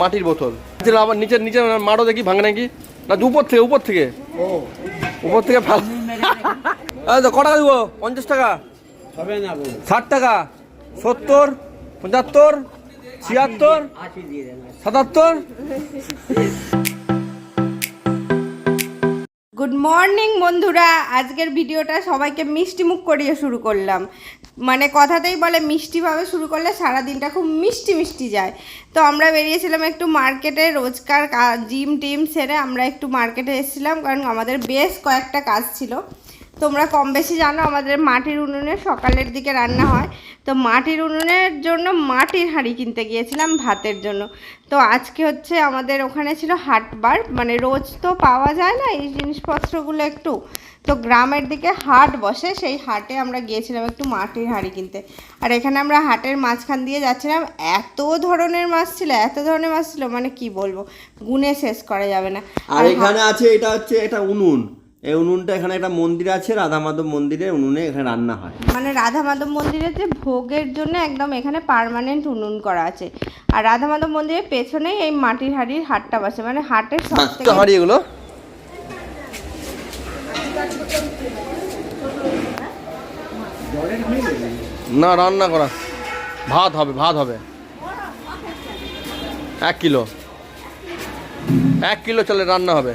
মাটির বোতল। আবার নিচে নিচে মারো দেখি ভাঙে নাকি? না উপর থেকে উপর থেকে। উপর থেকে কটা এই ক টাকা দিব? পঞ্চাশ টাকা। ষাট টাকা। সত্তর পঁচাত্তর ছিয়াত্তর সাতাত্তর গুড মর্নিং বন্ধুরা। আজকের ভিডিওটা সবাইকে মিষ্টি মুখ করিয়ে শুরু করলাম। মানে কথাতেই বলে, মিষ্টিভাবে শুরু করলে সারা দিনটা খুব মিষ্টি মিষ্টি যায়। তো আমরা বেরিয়েছিলাম একটু মার্কেটে, রোজকার জিম টিম সেরে আমরা একটু মার্কেটে এসেছিলাম, কারণ আমাদের বেশ কয়েকটা কাজ ছিল। তোমরা কম বেশি জানো আমাদের মাটির উনুনে সকালের দিকে রান্না হয়। তো মাটির উনুনের জন্য মাটির হাঁড়ি কিনতে গিয়েছিলাম ভাতের জন্য। তো আজকে হচ্ছে আমাদের ওখানে ছিল হাটবার মানে রোজ তো পাওয়া যায় না এই জিনিসপত্রগুলো একটু। তো গ্রামের দিকে হাট বসে সেই হাটে আমরা গিয়েছিলাম একটু মাটির হাঁড়ি কিনতে। আর এখানে আমরা হাটের মাঝখান দিয়ে যাচ্ছিলাম এত ধরনের মাছ ছিল এত ধরনের মাছ ছিল মানে কি বলব? গুনে শেষ করা যাবে না। আর এখানে আছে এটা হচ্ছে এটা উনুন। এই উনুনটা এখানে একটা মন্দির আছে রাধা মাধব মন্দিরে উনুনে এখানে রান্না হয়। মানে রাধা মাধব মন্দিরের যে ভোগের জন্য একদম এখানে পার্মানেন্ট উনুন করা আছে। আর রাধা মাধব মন্দিরের পেছনেই এই মাটির হাড়ির হাটটা বসে মানে হাটের সব এগুলো? না রান্না করা। ভাত হবে ভাত হবে। এক কিলো। এক কিলো চলে রান্না হবে।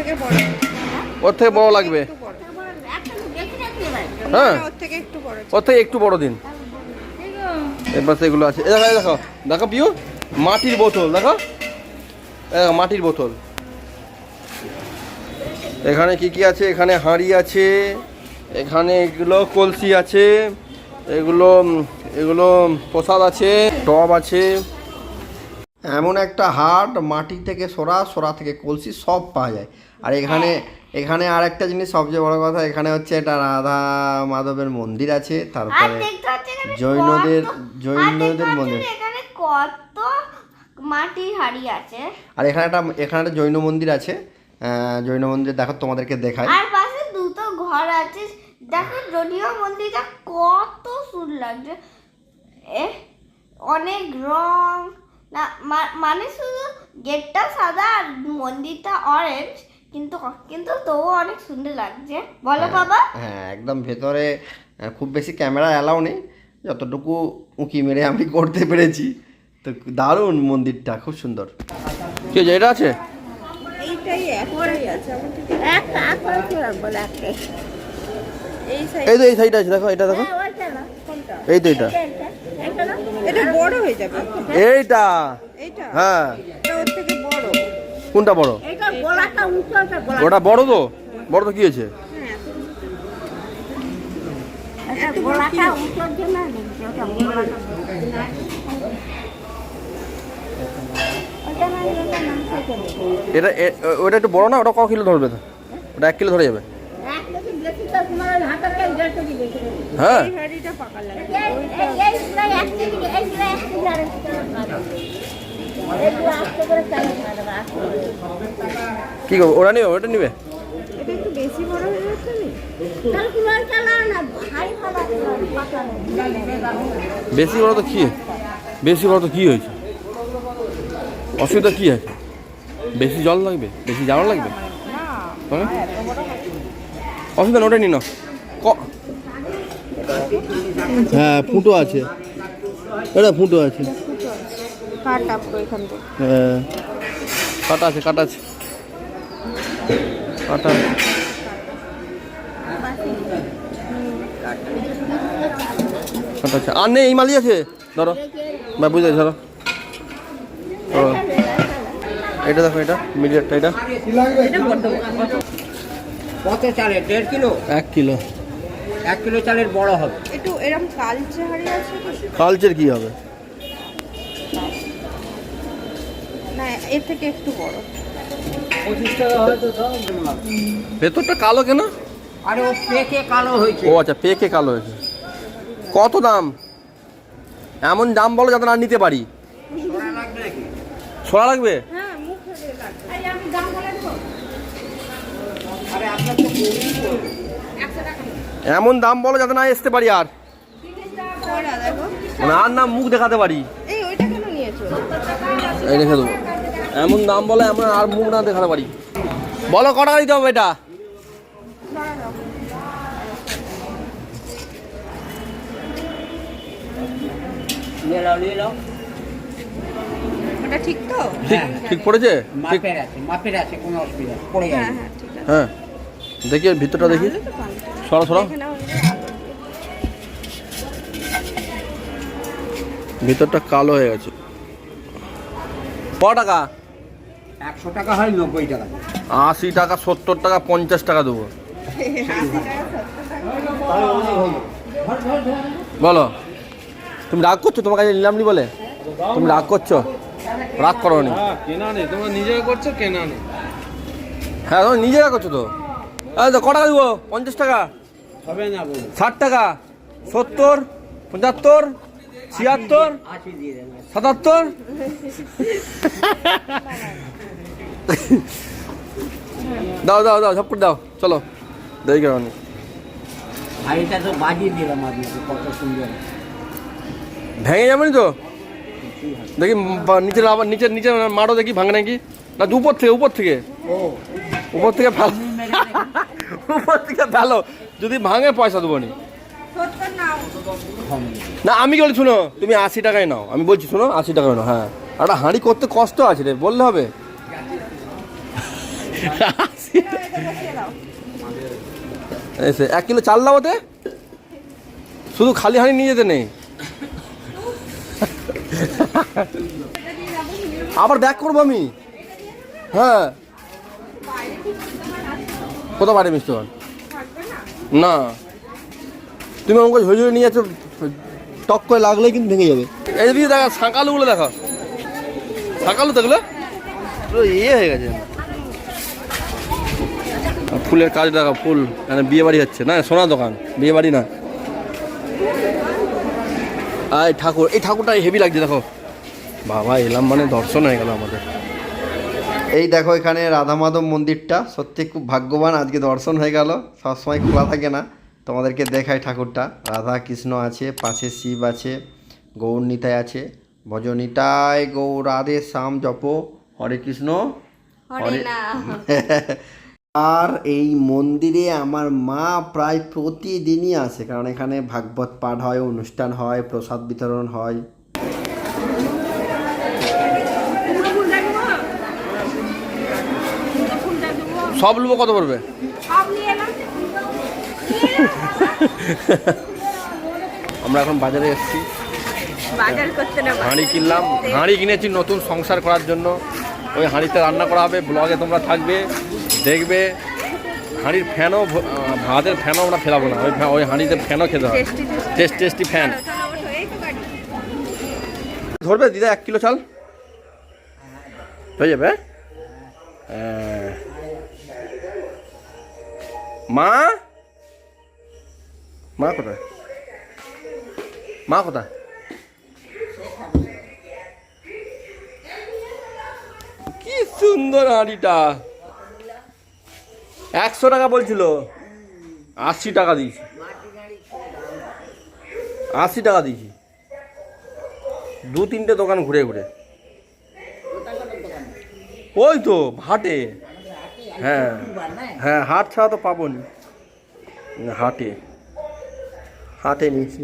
থেকে বড়। ওর থেকে বড় লাগবে? হ্যাঁ। ওর থেকে একটু বড়। ওর থেকে একটু বড় দিন। এবার সেগুলো আছে। দেখো দেখো দেখো পিউ মাটির বোতল দেখো। মাটির বোতল। এখানে কি কি আছে? এখানে হাঁড়ি আছে এখানে এগুলো কলসি আছে এগুলো এগুলো প্রসাদ আছে টব আছে। এমন একটা হাট মাটি থেকে সরা সরা থেকে কলসি সব পাওয়া যায়। আর এখানে এখানে আর একটা জিনিস সবচেয়ে বড় কথা এখানে হচ্ছে এটা রাধা মাধবের মন্দির আছে তারপরে জৈনদের জৈনদের মন্দির। কত মাটির হাড়ি আছে। আর এখানে একটা এখানে একটা জৈন মন্দির আছে জৈন মন্দির দেখো তোমাদেরকে দেখাই। আর পাশে দুটো ঘর আছে দেখো যদিও মন্দিরটা কত সুন্দর লাগছে। এ অনেক রং না মা- মানে শুধু গেটটা সাদা আর মন্দিরটা অরেঞ্জ কিন্তু কিন্তু তবুও অনেক সুন্দর লাগছে। বলো বাবা। হ্যাঁ একদম ভেতরে খুব বেশি ক্যামেরা অ্যালাউ নেই। যতটুকু উঁকি মেরে আমি করতে পেরেছি। তো দারুণ মন্দিরটা খুব সুন্দর। কি আছে এটা আছে? এই সাইড এই তো এই সাইড আছে দেখো এটা দেখো। কোনটা? এই তো এটা। এটা বড় হয়ে যাবে। এইটা? এইটা? হ্যাঁ। এটা ওর থেকে বড়। কোনটা বড়? এটা গলাটা গলা। ওটা বড় তো? বড় তো কি হয়েছে? এটা গলাটা উঁচুর জন্য ওটা একটু বড় না? ওটা ক কিলো ধরবে? ওটা এক কিলো ধরে যাবে। হ্যাঁ। কি করব ওটা নিবে ওটা নিবে? বেশি বড় তো কি? বেশি বড় তো কি হয়েছে? অসুবিধা কি আছে? বেশি জল লাগবে? বেশি জানো লাগবে? হ্যাঁ? অসুবিধা ওটাই নিন ক হ্যাঁ ফুটো আছে। এটা ফুটো আছে। হ্যাঁ। কাটা আছে কাটা আছে। কাটা আছে। কাটা আছে। আর নেই এই মালি আছে। ধরো। বা বুঝে ধরো। ও। এটা দেখো এটা মিডিয়ারটা এটা। এক কিলো। এক কিলো চালের বড় হবে। একটু এরকম কালচে হাড়ি আছে কি কালচের কি হবে? না এর থেকে একটু বড়। ভেতরটা কালো কেন? আরে ও পেকে কালো হয়েছে। ও আচ্ছা পেকে কালো হয়েছে। কত দাম? এমন দাম বলো যাতে না নিতে পারি। ছোড়া লাগবে হ্যাঁ মুখে দিয়ে লাগবে এই আমি দাম বলে দেবো। আরে আপনার তো। একশো টাকা। এমন দাম বলো যাতে না আসতে পারি আর। মানে আর না মুখ দেখাতে পারি। এই ওইটা কেন নিয়েছো? এই রেখে দেবো। এমন দাম বলে আমরা আর মুখ না দেখাতে পারি। বলো ক টাকা দিতে হবে এটা? নিয়ে নাও নিয়ে নাও। ওটা ঠিক ঠিক ঠিক পড়েছে? মাপের আছে মাপের আছে কোনো অসুবিধা পড়ে হ্যাঁ যাবে। হ্যাঁ ঠিক আছে। হ্যাঁ। দেখি ভিতরটা দেখি। সরো সরো। ভিতরটা কালো হয়ে গেছে। ক টাকা? একশো টাকা হয় নব্বই টাকা। আশি টাকা সত্তর টাকা পঞ্চাশ টাকা দেবো। বলো। তুমি রাগ করছ? তোমার কাছে নিলাম নি বলে? তুমি রাগ করছ? রাগ করো নি কেনা নেই। তোমরা নিজে করছ কেনা নেই। হ্যাঁ তুমি নিজে রাগ করছ তো? ক টাকা দেবো? পঞ্চাশ টাকা। হবে না ষাট টাকা। সত্তর পঁচাত্তর ছিয়াত্তর সাতাত্তর। দাও দাও দাও ঝপট দাও। চলো। তো বাজিয়ে দিলাম কত সুন্দর। ভেঙে যাবেনি তো? দেখি নিচে আবার নিচে নিচে মারো দেখি ভাঙে নাকি? না উপর থেকে উপর থেকে? উপর থেকে ফেলো। দেখো। উপর যদি ভাঙে পয়সা দেবো নি। আমি কি বলি, শুনো, তুমি আশি টাকায় নাও। আমি বলছি, শোনো, আশি টাকায় নাও হ্যাঁ। একটা হাঁড়ি করতে কষ্ট আছে রে, বললে হবে। এসে এক কিলো চাল দাও ওতে। শুধু খালি হাঁড়ি নিয়ে যেতে নেই। আবার ব্যাক করব আমি। হ্যাঁ। কোথাও বাড়ি মিষ্টি পান না? তুমি আমাকে ঝরে ঝরে নিয়ে যাচ্ছ টক করে লাগলেই কিন্তু ভেঙে যাবে। এই দিকে দেখা সাঁকালুগুলো দেখো। সাঁকালু দেখলে? পুরো ইয়ে হয়ে গেছে। ফুলের কাজ দেখো ফুল। মানে বিয়ে বাড়ি হচ্ছে না? সোনা দোকান বিয়ে বাড়ি না। আর ঠাকুর এই ঠাকুরটা হেভি লাগছে দেখো। বাবা এলাম মানে দর্শন হয়ে গেল আমাদের। এই দেখো এখানে রাধা মাধব মন্দিরটা। সত্যি খুব ভাগ্যবান আজকে দর্শন হয়ে গেল। সবসময় খোলা থাকে না। তোমাদেরকে দেখায় ঠাকুরটা। রাধা কৃষ্ণ আছে পাশে শিব আছে গৌর নিতাই আছে। ভজনিতায় গৌর রাধে শ্যাম জপ। হরে কৃষ্ণ। হরে আর এই মন্দিরে আমার মা প্রায় প্রতিদিনই আসে। কারণ এখানে ভাগবত পাঠ হয় অনুষ্ঠান হয় প্রসাদ বিতরণ হয়। সব নেব কত পড়বে? সব নিয়ে নাও। আমরা এখন বাজারে এসেছি। বাজার করতে না হাঁড়ি কিনলাম। হাঁড়ি কিনেছি নতুন সংসার করার জন্য। ওই হাঁড়িতে রান্না করা হবে। ব্লগে তোমরা থাকবে দেখবে। হাঁড়ির ফ্যানও ভাতের ফ্যানও আমরা ফেলাবো না। ওই ফ্যা- ওই হাঁড়িতে ফ্যানও খেতে হবে। Tasty tasty. ফ্যান। ধরবে? দিদা এক কিলো চাল? হয়ে যাবে? হ্যাঁ? মা? মা কোথায়? মা কোথায়? কি সুন্দর হাঁড়িটা। একশো টাকা বলছিল। আশি টাকা দিয়েছি। আশি টাকা দিয়েছি। দু তিনটে দোকান ঘুরে ঘুরে। ওই তো হাটে হ্যাঁ হ্যাঁ হাট ছাড়া তো পাবনি। হাটে হাটে নিয়েছি।